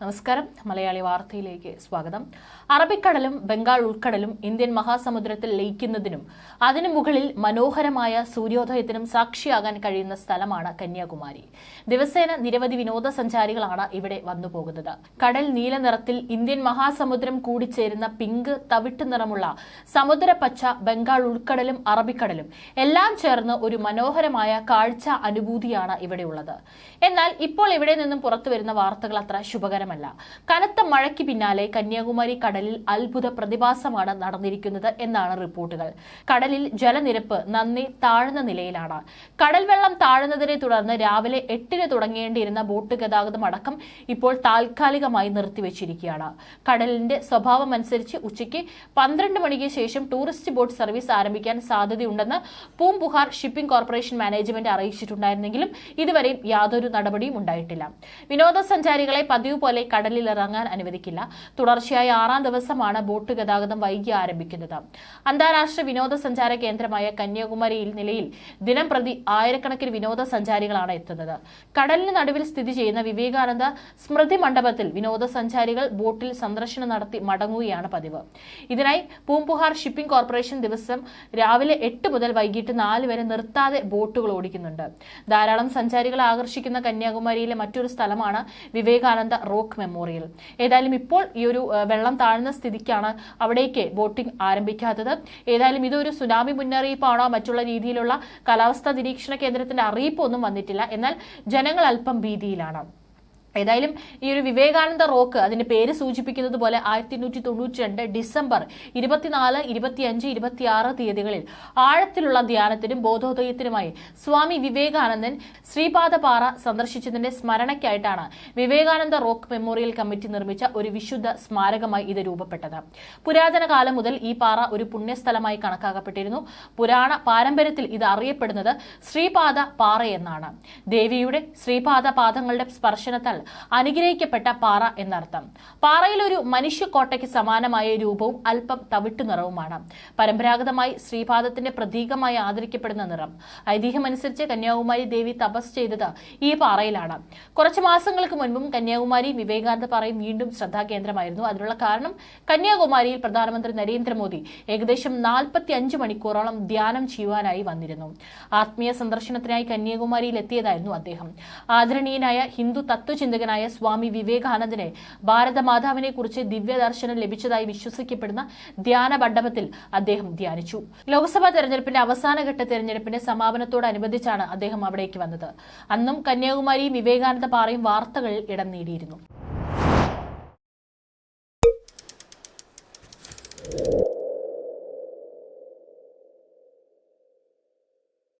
നമസ്കാരം. മലയാളി വാർത്തയിലേക്ക് സ്വാഗതം. അറബിക്കടലും ബംഗാൾ ഉൾക്കടലും ഇന്ത്യൻ മഹാസമുദ്രത്തിൽ ലയിക്കുന്നതിനും അതിനു മുകളിൽ മനോഹരമായ സൂര്യോദയത്തിനും സാക്ഷിയാകാൻ കഴിയുന്ന സ്ഥലമാണ് കന്യാകുമാരി. ദിവസേന നിരവധി വിനോദസഞ്ചാരികളാണ് ഇവിടെ വന്നു പോകുന്നത് കടൽ നീല നിറത്തിൽ ഇന്ത്യൻ മഹാസമുദ്രം കൂടിച്ചേരുന്ന പിങ്ക് തവിട്ട് നിറമുള്ള സമുദ്രപ്പച്ച ബംഗാൾ ഉൾക്കടലും അറബിക്കടലും എല്ലാം ചേർന്ന് ഒരു മനോഹരമായ കാഴ്ച അനുഭൂതിയാണ് ഇവിടെയുള്ളത് എന്നാൽ ഇപ്പോൾ ഇവിടെ നിന്നും പുറത്തു വരുന്ന വാർത്തകൾ അത്ര ശുഭകരമല്ല കനത്ത മഴയ്ക്ക് പിന്നാലെ കന്യാകുമാരി കടലിൽ അത്ഭുത പ്രതിഭാസമാണ് നടന്നിരിക്കുന്നത് എന്നാണ് റിപ്പോർട്ടുകൾ. കടലിൽ ജലനിരപ്പ് നന്ദി താഴ്ന്ന നിലയിലാണ്. കടൽ വെള്ളം താഴ്ന്നതിനെ തുടർന്ന് രാവിലെ എട്ടിന് തുടങ്ങേണ്ടിയിരുന്ന ബോട്ട് ഗതാഗതം അടക്കം ഇപ്പോൾ താൽക്കാലികമായി നിർത്തിവെച്ചിരിക്കുകയാണ്. കടലിന്റെ സ്വഭാവമനുസരിച്ച് ഉച്ചയ്ക്ക് പന്ത്രണ്ട് മണിക്ക് ശേഷം ടൂറിസ്റ്റ് ബോട്ട് സർവീസ് ആരംഭിക്കാൻ സാധ്യതയുണ്ടെന്ന് പൂംബുഹാർ ഷിപ്പിംഗ് കോർപ്പറേഷൻ മാനേജ്മെന്റ് അറിയിച്ചിട്ടുണ്ടായിരുന്നെങ്കിലും ഇതുവരെയും യാതൊരു നടപടിയും ഉണ്ടായിട്ടില്ല. വിനോദസഞ്ചാരികളെ പതിവ് പോലെ കടലിൽ ഇറങ്ങാൻ അനുവദിക്കില്ല. തുടർച്ചയായ ആറാം ദിവസമാണ് ബോട്ട് ഗതാഗതം വൈകി ആരംഭിക്കുന്നത്. അന്താരാഷ്ട്ര വിനോദസഞ്ചാര കേന്ദ്രമായ കന്യാകുമാരിയിൽ നിലയിൽ ദിനം പ്രതി ആയിരക്കണക്കിന് വിനോദസഞ്ചാരികളാണ് എത്തുന്നത്. കടലിന് നടുവിൽ സ്ഥിതി ചെയ്യുന്ന വിവേകാനന്ദ സ്മൃതി മണ്ഡപത്തിൽ വിനോദസഞ്ചാരികൾ ബോട്ടിൽ സന്ദർശനം നടത്തി മടങ്ങുകയാണ് പതിവ്. ഇതിനായി പൂമ്പുഹാർ ഷിപ്പിംഗ് കോർപ്പറേഷൻ ദിവസം രാവിലെ എട്ട് മുതൽ വൈകിട്ട് നാല് വരെ നിർത്താതെ ബോട്ടുകൾ ഓടിക്കുന്നുണ്ട്. ധാരാളം സഞ്ചാരികളെ ആകർഷിക്കുന്ന കന്യാകുമാരിയിലെ മറ്റൊരു സ്ഥലമാണ് വിവേകാനന്ദ റോക്ക് മെമ്മോറിയൽ. ഏതായാലും ഇപ്പോൾ ഈ ഒരു വെള്ളം താഴ്ന്ന സ്ഥിതിക്കാണ് അവിടേക്ക് ബോട്ടിംഗ് ആരംഭിക്കാത്തത്. ഏതായാലും ഇതൊരു സുനാമി മുന്നറിയിപ്പാണോ മറ്റുള്ള രീതിയിലുള്ള കാലാവസ്ഥാ നിരീക്ഷണ കേന്ദ്രത്തിന്റെ അറിയിപ്പൊന്നും വന്നിട്ടില്ല. എന്നാൽ ജനങ്ങൾ അല്പം ഭീതിയിലാണ്. ഏതായാലും ഈ ഒരു വിവേകാനന്ദ റോക്ക് അതിന്റെ പേര് സൂചിപ്പിക്കുന്നത് പോലെ ആയിരത്തി എണ്ണൂറ്റി തൊണ്ണൂറ്റി രണ്ട് ഡിസംബർ ഇരുപത്തിനാല് ഇരുപത്തിയഞ്ച് ഇരുപത്തിയാറ് തീയതികളിൽ ആഴത്തിലുള്ള ധ്യാനത്തിനും ബോധോദയത്തിനുമായി സ്വാമി വിവേകാനന്ദൻ ശ്രീപാദപാറ സന്ദർശിച്ചതിന്റെ സ്മരണയ്ക്കായിട്ടാണ് വിവേകാനന്ദ റോക്ക് മെമ്മോറിയൽ കമ്മിറ്റി നിർമ്മിച്ച ഒരു വിശുദ്ധ സ്മാരകമായി ഇത് രൂപപ്പെട്ടത്. പുരാതന കാലം മുതൽ ഈ പാറ ഒരു പുണ്യസ്ഥലമായി കണക്കാക്കപ്പെട്ടിരുന്നു. പുരാണ പാരമ്പര്യത്തിൽ ഇത് അറിയപ്പെടുന്നത് ശ്രീപാദ പാറ എന്നാണ് ദേവിയുടെ ശ്രീപാദ പാദങ്ങളുടെ സ്പർശനത്താൽ അനുഗ്രഹിക്കപ്പെട്ട പാറ എന്നർത്ഥം. പാറയിൽ ഒരു മനുഷ്യക്കോട്ടയ്ക്ക് സമാനമായ രൂപവും അല്പം തവിട്ടു നിറവുമാണ്. പരമ്പരാഗതമായി ശ്രീപാദത്തിന്റെ പ്രതീകമായി ആദരിക്കപ്പെടുന്ന നിറം. ഐതിഹ്യമനുസരിച്ച് കന്യാകുമാരി ദേവി തപസ് ചെയ്തത് ഈ പാറയിലാണ്. കുറച്ച് മാസങ്ങൾക്ക് മുൻപും കന്യാകുമാരി വിവേകാനന്ദ പാറയും വീണ്ടും ശ്രദ്ധാകേന്ദ്രമായിരുന്നു. അതിനുള്ള കാരണം കന്യാകുമാരിയിൽ പ്രധാനമന്ത്രി നരേന്ദ്രമോദി ഏകദേശം നാൽപ്പത്തി അഞ്ച് മണിക്കൂറോളം ധ്യാനം ചെയ്യുവാനായി വന്നിരുന്നു. ആത്മീയ സന്ദർശനത്തിനായി കന്യാകുമാരിയിൽ എത്തിയതായിരുന്നു അദ്ദേഹം. ആദരണീയനായ ഹിന്ദു തത്വചിന്തകനായ സ്വാമി വിവേകാനന്ദനെ ഭാരതമാതാവിനെ കുറിച്ച് ദിവ്യദർശനം ലഭിച്ചതായി വിശ്വസിക്കപ്പെടുന്ന ധ്യാന മണ്ഡപത്തിൽ അദ്ദേഹം ധ്യാനിച്ചു. ലോക്സഭാ തെരഞ്ഞെടുപ്പിന്റെ അവസാനഘട്ട തെരഞ്ഞെടുപ്പിന്റെ സമാപനത്തോടനുബന്ധിച്ചാണ് അദ്ദേഹം അവിടേക്ക് വന്നത്. അന്നും കന്യാകുമാരിയും വിവേകാനന്ദ പാറയും വാർത്തകളിൽ ഇടം നേടിയിരുന്നു.